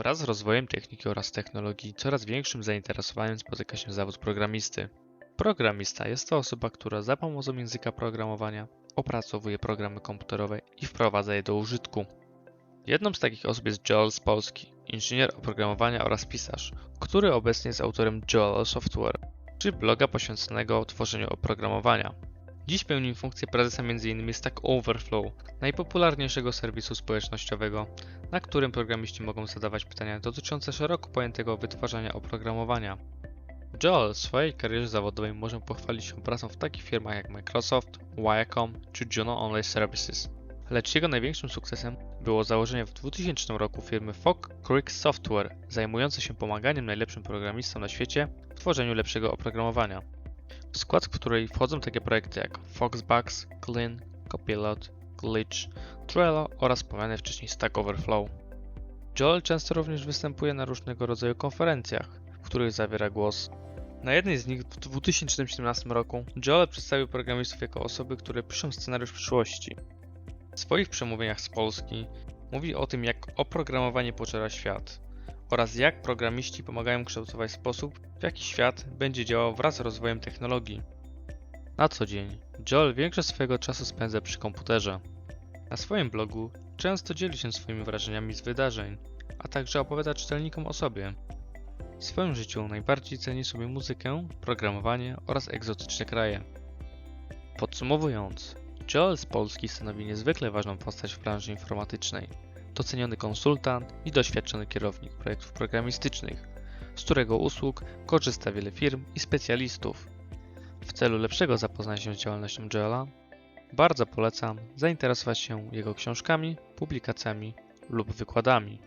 Wraz z rozwojem techniki oraz technologii coraz większym zainteresowaniem spotyka się zawód programisty. Programista jest to osoba, która za pomocą języka programowania opracowuje programy komputerowe i wprowadza je do użytku. Jedną z takich osób jest Joel z Polski, inżynier oprogramowania oraz pisarz, który obecnie jest autorem Joel Software, czy bloga poświęconego tworzeniu oprogramowania. Dziś pełni funkcję prezesa m.in. Stack Overflow, najpopularniejszego serwisu społecznościowego, na którym programiści mogą zadawać pytania dotyczące szeroko pojętego wytwarzania oprogramowania. Joel w swojej karierze zawodowej może pochwalić się pracą w takich firmach jak Microsoft, Viacom czy Juno Online Services. Lecz jego największym sukcesem było założenie w 2000 roku firmy Fog Creek Software, zajmującej się pomaganiem najlepszym programistom na świecie w tworzeniu lepszego oprogramowania. W skład której wchodzą takie projekty jak Foxbugs, Clean, Copilot, Glitch, Trello oraz wspomniany wcześniej Stack Overflow. Joel często również występuje na różnego rodzaju konferencjach, w których zabiera głos. Na jednej z nich w 2017 roku Joel przedstawił programistów jako osoby, które piszą scenariusz przyszłości. W swoich przemówieniach z Polski mówi o tym, jak oprogramowanie poczera świat oraz jak programiści pomagają kształtować sposób, w jaki świat będzie działał wraz z rozwojem technologii. Na co dzień Joel większość swojego czasu spędza przy komputerze. Na swoim blogu często dzieli się swoimi wrażeniami z wydarzeń, a także opowiada czytelnikom o sobie. W swoim życiu najbardziej ceni sobie muzykę, programowanie oraz egzotyczne kraje. Podsumowując, Joel z Polski stanowi niezwykle ważną postać w branży informatycznej. Doceniony konsultant i doświadczony kierownik projektów programistycznych, z którego usług korzysta wiele firm i specjalistów. W celu lepszego zapoznania się z działalnością Joela, bardzo polecam zainteresować się jego książkami, publikacjami lub wykładami.